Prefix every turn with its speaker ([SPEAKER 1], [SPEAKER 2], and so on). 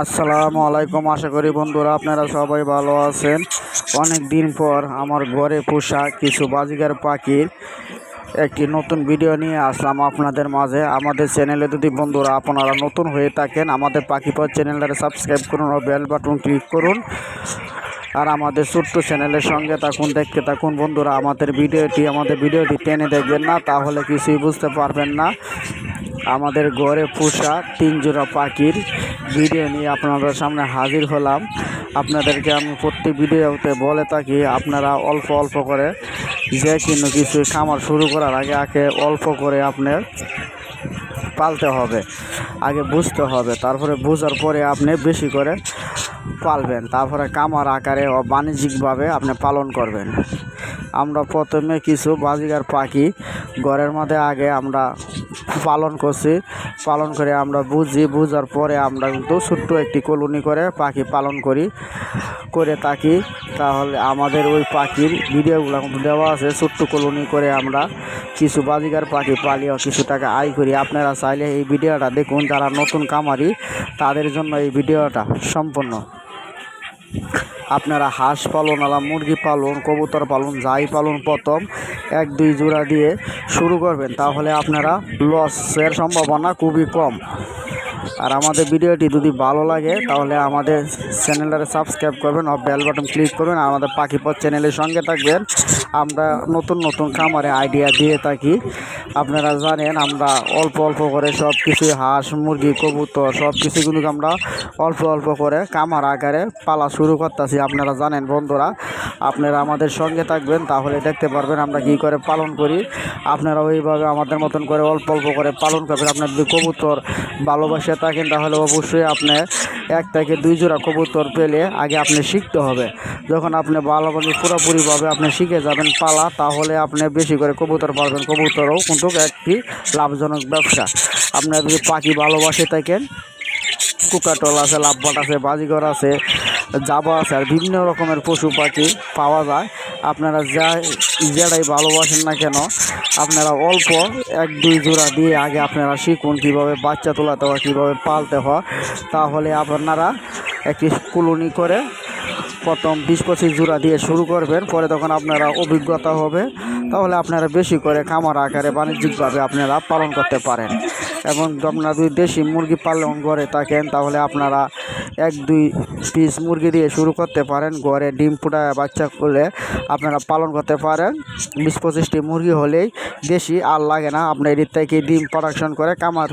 [SPEAKER 1] আসসালামু আলাইকুম। আশা করি বন্ধুরা আপনারা সবাই ভালো আছেন। অনেক দিন পর আমার ঘরে পোষা কিছু বাজিগার পাখির একটি নতুন ভিডিও নিয়ে আসলাম আপনাদের মাঝে। আমাদের চ্যানেলে যদি বন্ধুরা আপনারা নতুন হয়ে থাকেন, আমাদের পাখি পর চ্যানেলটা সাবস্ক্রাইব করুন ও বেল বাটন ক্লিক করুন। আর আমাদের ছোট্ট চ্যানেলের সঙ্গে থাকুন, দেখতে থাকুন। বন্ধুরা, আমাদের ভিডিওটি আমাদের ভিডিওটি টেনে দেখবেন না, তাহলে কিছুই বুঝতে পারবেন না। আমাদের ঘরে পোষা তিন জোড়া পাখির ভিডিও নিয়ে আপনাদের সামনে হাজির হলাম। আপনাদেরকে আমি প্রত্যেক ভিডিওতে বলে থাকি, আপনারা অল্প অল্প করে যে কোনো কিছু খামার শুরু করার আগে আগে অল্প করে আপনার পালতে হবে, আগে বুঝতে হবে। তারপরে বোঝার পরে আপনি বেশি করে পালবেন। তারপরে কামার আকারে ও বাণিজ্যিকভাবে আপনি পালন করবেন। আমরা প্রথমে কিছু বাজিগার পাখি ঘরের মধ্যে আগে আমরা পালন করছি। পালন করে আমরা বুঝি, বুঝার পরে আমরা কিন্তু ছোট্ট একটি কলোনি করে পাখি পালন করি, করে থাকি। তাহলে আমাদের ওই পাখির ভিডিওগুলো দেওয়া আছে। ছোট্ট কলোনি করে আমরা কিছু বাজিগার পাখি পালিয়ে কিছু টাকা আয় করি। আপনারা চাইলে এই ভিডিওটা দেখুন, যারা নতুন কামারি তাদের জন্য এই ভিডিওটা সম্পূর্ণ। আপনারা হাঁস পালন, আলা মুরগি পালন, কবুতর পালন, যাই পালন প্রথম এক, দুই জোড়া দিয়ে শুরু করবেন, তাহলে আপনারা লসের সম্ভাবনা খুবই কম। আর আমাদের ভিডিওটি যদি ভালো লাগে, তাহলে আমাদের চ্যানেলটাকে সাবস্ক্রাইব করবেন আর বেল বাটন ক্লিক করবেন আমাদের পাখি পথ চ্যানেলের সঙ্গে থাকবেন। আমরা নতুন নতুন খামারে আইডিয়া দিয়ে থাকি। আপনারা জানেন, আমরা অল্প অল্প করে সব কিছুই হাঁস, মুরগি, কবুতর সব কিছু কিন্তু আমরা অল্প অল্প করে কামার আকারে পালা শুরু করতেছি। আপনারা জানেন বন্ধুরা, আপনারা আমাদের সঙ্গে থাকবেন, তাহলে দেখতে পারবেন আমরা কী করে পালন করি। আপনারা ওইভাবে আমাদের মতন করে অল্প অল্প করে পালন করবেন। আপনার যদি কবুতর ভালোবাসে থাকেন তাহলে অবশ্যই আপনি এক থেকে দুই জোড়া কবুতর পেলে আগে আপনি শিখতে হবে। যখন আপনি ভালোভাবে পুরোপুরিভাবে আপনি শিখে যাবেন পালা, তাহলে আপনি বেশি করে কবুতর পালবেন। কবুতরও কিন্তু একটি লাভজনক ব্যবসা। আপনার যদি পাখি ভালোবাসে থাকেন, কুকাটল আছে, লাভবাট আছে বাজিঘর আছে, জাবা আছে, আর বিভিন্ন রকমের পশু পাখি পাওয়া যায়। আপনারা যা যেটাই ভালোবাসেন না কেন, আপনারা অল্প এক, দুই জোড়া দিয়ে আগে আপনারা শিখুন কীভাবে বাচ্চা তোলাতে হয়, কীভাবে পালতে হয়। তাহলে আপনারা একটি কলোনি করে প্রথম বিশ, পঁচিশ জোড়া দিয়ে শুরু করবেন, পরে তখন আপনারা অভিজ্ঞতা হবে। তাহলে আপনারা বেশি করে খামার আকারে বাণিজ্যিকভাবে আপনারা পালন করতে পারেন। এবং আপনারা যদি দেশি মুরগি পালন করে থাকেন, তাহলে আপনারা এক, দুই পিস মুরগি দিয়ে শুরু করতে পারেন। ঘরে ডিম ফুটা বাচ্চা করলে আপনারা পালন করতে পারেন। বিশ পঁচিশটি মুরগি হলেই দেশি, আর লাগে না। আপনার এদিক থেকে ডিম প্রোডাকশন করে কামার